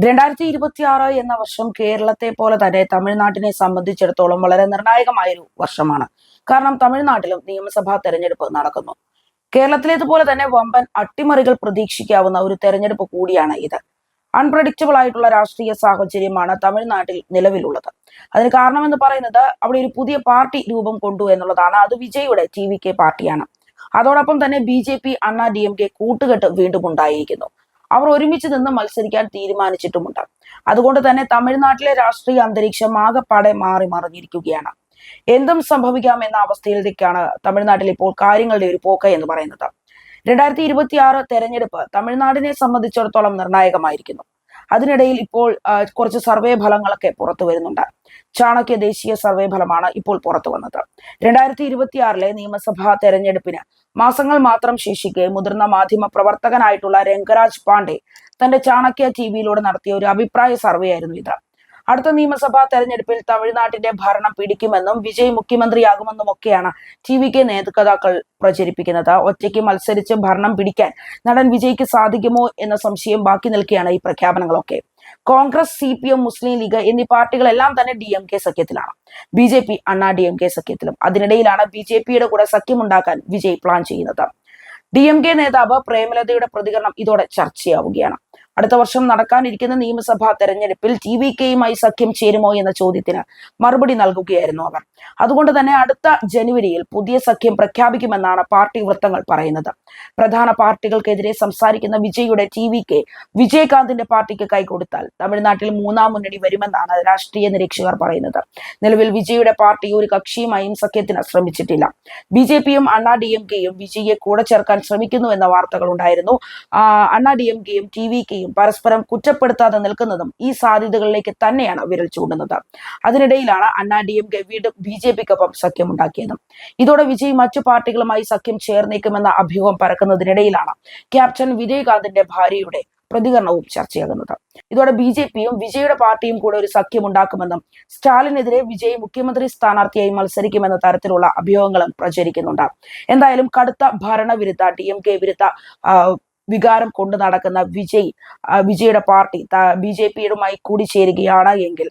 രണ്ടായിരത്തി ഇരുപത്തി ആറ് എന്ന വർഷം കേരളത്തെ പോലെ തന്നെ തമിഴ്നാട്ടിനെ സംബന്ധിച്ചിടത്തോളം വളരെ നിർണായകമായൊരു വർഷമാണ്. കാരണം തമിഴ്നാട്ടിലും നിയമസഭാ തെരഞ്ഞെടുപ്പ് നടക്കുന്നു. കേരളത്തിലേതുപോലെ തന്നെ വമ്പൻ അട്ടിമറികൾ പ്രതീക്ഷിക്കാവുന്ന ഒരു തെരഞ്ഞെടുപ്പ് കൂടിയാണ് ഇത്. അൺപ്രഡിക്റ്റബിൾ ആയിട്ടുള്ള രാഷ്ട്രീയ സാഹചര്യമാണ് തമിഴ്നാട്ടിൽ നിലവിലുള്ളത്. അതിന് കാരണമെന്ന് പറയുന്നത് അവിടെ ഒരു പുതിയ പാർട്ടി രൂപം കൊണ്ടു എന്നുള്ളതാണ്. അത് വിജയുടെ ടി വി കെ പാർട്ടിയാണ്. അതോടൊപ്പം തന്നെ B J P Anna D M K കൂട്ടുകെട്ട് വീണ്ടും ഉണ്ടായിരിക്കുന്നു. അവർ ഒരുമിച്ച് നിന്ന് മത്സരിക്കാൻ തീരുമാനിച്ചിട്ടുമുണ്ട്. അതുകൊണ്ട് തന്നെ തമിഴ്നാട്ടിലെ രാഷ്ട്രീയ അന്തരീക്ഷം ആകെപ്പാടെ മാറി മറിഞ്ഞിരിക്കുകയാണ്. എന്തും സംഭവിക്കാം എന്ന അവസ്ഥയിലേക്കാണ് തമിഴ്നാട്ടിൽ ഇപ്പോൾ കാര്യങ്ങളുടെ ഒരു പോക്ക് എന്ന് പറയുന്നത്. രണ്ടായിരത്തി ഇരുപത്തി ആറ് തെരഞ്ഞെടുപ്പ് തമിഴ്നാടിനെ സംബന്ധിച്ചിടത്തോളം നിർണായകമായിരിക്കുന്നു. അതിനിടയിൽ ഇപ്പോൾ കുറച്ച് സർവേ ഫലങ്ങളൊക്കെ പുറത്തു വരുന്നുണ്ട്. ചാണക്യ ദേശീയ സർവേ ഫലമാണ് ഇപ്പോൾ പുറത്തു വന്നത്. രണ്ടായിരത്തി ഇരുപത്തിയാറിലെ നിയമസഭാ തെരഞ്ഞെടുപ്പിന് മാസങ്ങൾ മാത്രം ശേഷിക്കെ മുതിർന്ന മാധ്യമ പ്രവർത്തകനായിട്ടുള്ള രംഗരാജ് പാണ്ഡെ തന്റെ ചാണക്യ ടി വിയിലൂടെ നടത്തിയ ഒരു അഭിപ്രായ സർവേ ആയിരുന്നു ഇത്. അടുത്ത നിയമസഭാ തെരഞ്ഞെടുപ്പിൽ തമിഴ്നാട്ടിന്റെ ഭരണം പിടിക്കുമെന്നും വിജയ് മുഖ്യമന്ത്രിയാകുമെന്നും ഒക്കെയാണ് ടി വി കെ നേതൃത്വതാക്കൾ പ്രചരിപ്പിക്കുന്നത്. ഒറ്റയ്ക്ക് മത്സരിച്ച് ഭരണം പിടിക്കാൻ നടൻ വിജയ്ക്ക് സാധിക്കുമോ എന്ന സംശയം ബാക്കി നിൽക്കുകയാണ് ഈ പ്രഖ്യാപനങ്ങളൊക്കെ. Congress C P M Muslim League എന്നീ പാർട്ടികളെല്ലാം തന്നെ D M K സഖ്യത്തിലാണ്. B J P Anna D M K സഖ്യത്തിലും. അതിനിടയിലാണ് ബി ജെ പിയുടെ കൂടെ സഖ്യമുണ്ടാക്കാൻ വിജയ് പ്ലാൻ ചെയ്യുന്നത്. ഡി എം കെ നേതാവ് പ്രേമലതയുടെ പ്രതികരണം ഇതോടെ ചർച്ചയാവുകയാണ്. അടുത്ത വർഷം നടക്കാനിരിക്കുന്ന നിയമസഭാ തെരഞ്ഞെടുപ്പിൽ ടി വി കെയുമായി സഖ്യം ചേരുമോ എന്ന ചോദ്യത്തിന് മറുപടി നൽകുകയായിരുന്നു അവർ. അതുകൊണ്ട് തന്നെ അടുത്ത ജനുവരിയിൽ പുതിയ സഖ്യം പ്രഖ്യാപിക്കുമെന്നാണ് പാർട്ടി വൃത്തങ്ങൾ പറയുന്നത്. പ്രധാന പാർട്ടികൾക്കെതിരെ സംസാരിക്കുന്ന വിജയുടെ ടി വി കെ വിജയകാന്തിന്റെ പാർട്ടിക്ക് കൈകൊടുത്താൽ തമിഴ്നാട്ടിൽ മൂന്നാം മുന്നണി വരുമെന്നാണ് രാഷ്ട്രീയ നിരീക്ഷകർ പറയുന്നത്. നിലവിൽ വിജയുടെ പാർട്ടി ഒരു കക്ഷിയുമായും സഖ്യത്തിന് ശ്രമിച്ചിട്ടില്ല. ബി ജെ പിയും അണ്ണാ ഡി എം കെയും വിജയെ കൂടെ ചേർക്കാൻ ശ്രമിക്കുന്നു എന്ന വാർത്തകൾ ആ, അണ്ണാ ഡി എം കെയും ടി വി കെയും പരസ്പരം കുറ്റപ്പെടുത്താതെ നിൽക്കുന്നതും ഈ സാധ്യതകളിലേക്ക് തന്നെയാണ് വിരൽ ചൂണ്ടുന്നത്. അതിനിടയിലാണ് അണ്ണാ ഡി എം കെ വീണ്ടും ബി ജെ പിക്കൊപ്പം സഖ്യമുണ്ടാക്കിയത്. ഇതോടെ വിജയ് മറ്റു പാർട്ടികളുമായി സഖ്യം ചേർന്നേക്കുമെന്ന അഭ്യൂഹം പരക്കുന്നതിനിടയിലാണ് ക്യാപ്റ്റൻ വിജയകാന്തിന്റെ ഭാര്യയുടെ പ്രതികരണവും ചർച്ചയാകുന്നത്. ഇതോടെ ബി ജെ പിയും വിജയുടെ പാർട്ടിയും കൂടെ ഒരു സഖ്യം ഉണ്ടാക്കുമെന്നും സ്റ്റാലിനെതിരെ വിജയ് മുഖ്യമന്ത്രി സ്ഥാനാർത്ഥിയായി മത്സരിക്കുമെന്ന തരത്തിലുള്ള അഭ്യൂഹങ്ങളും പ്രചരിക്കുന്നുണ്ട്. എന്തായാലും കടുത്ത ഭരണവിരുദ്ധ ഡി എം കെ വിരുദ്ധ വികാരം കൊണ്ടു നടക്കുന്ന വിജയ് വിജയുടെ പാർട്ടി ബി ജെ പിയുമായി കൂടിച്ചേരുകയാണ് എങ്കിൽ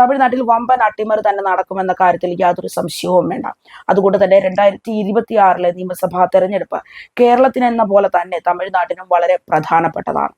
തമിഴ്നാട്ടിൽ വമ്പൻ അട്ടിമറി തന്നെ നടക്കുമെന്ന കാര്യത്തിൽ യാതൊരു സംശയവും വേണ്ട. അതുകൊണ്ട് തന്നെ രണ്ടായിരത്തി ഇരുപത്തി ആറിലെ നിയമസഭാ തെരഞ്ഞെടുപ്പ് കേരളത്തിനെന്ന പോലെ തന്നെ തമിഴ്നാട്ടിനും വളരെ പ്രധാനപ്പെട്ടതാണ്.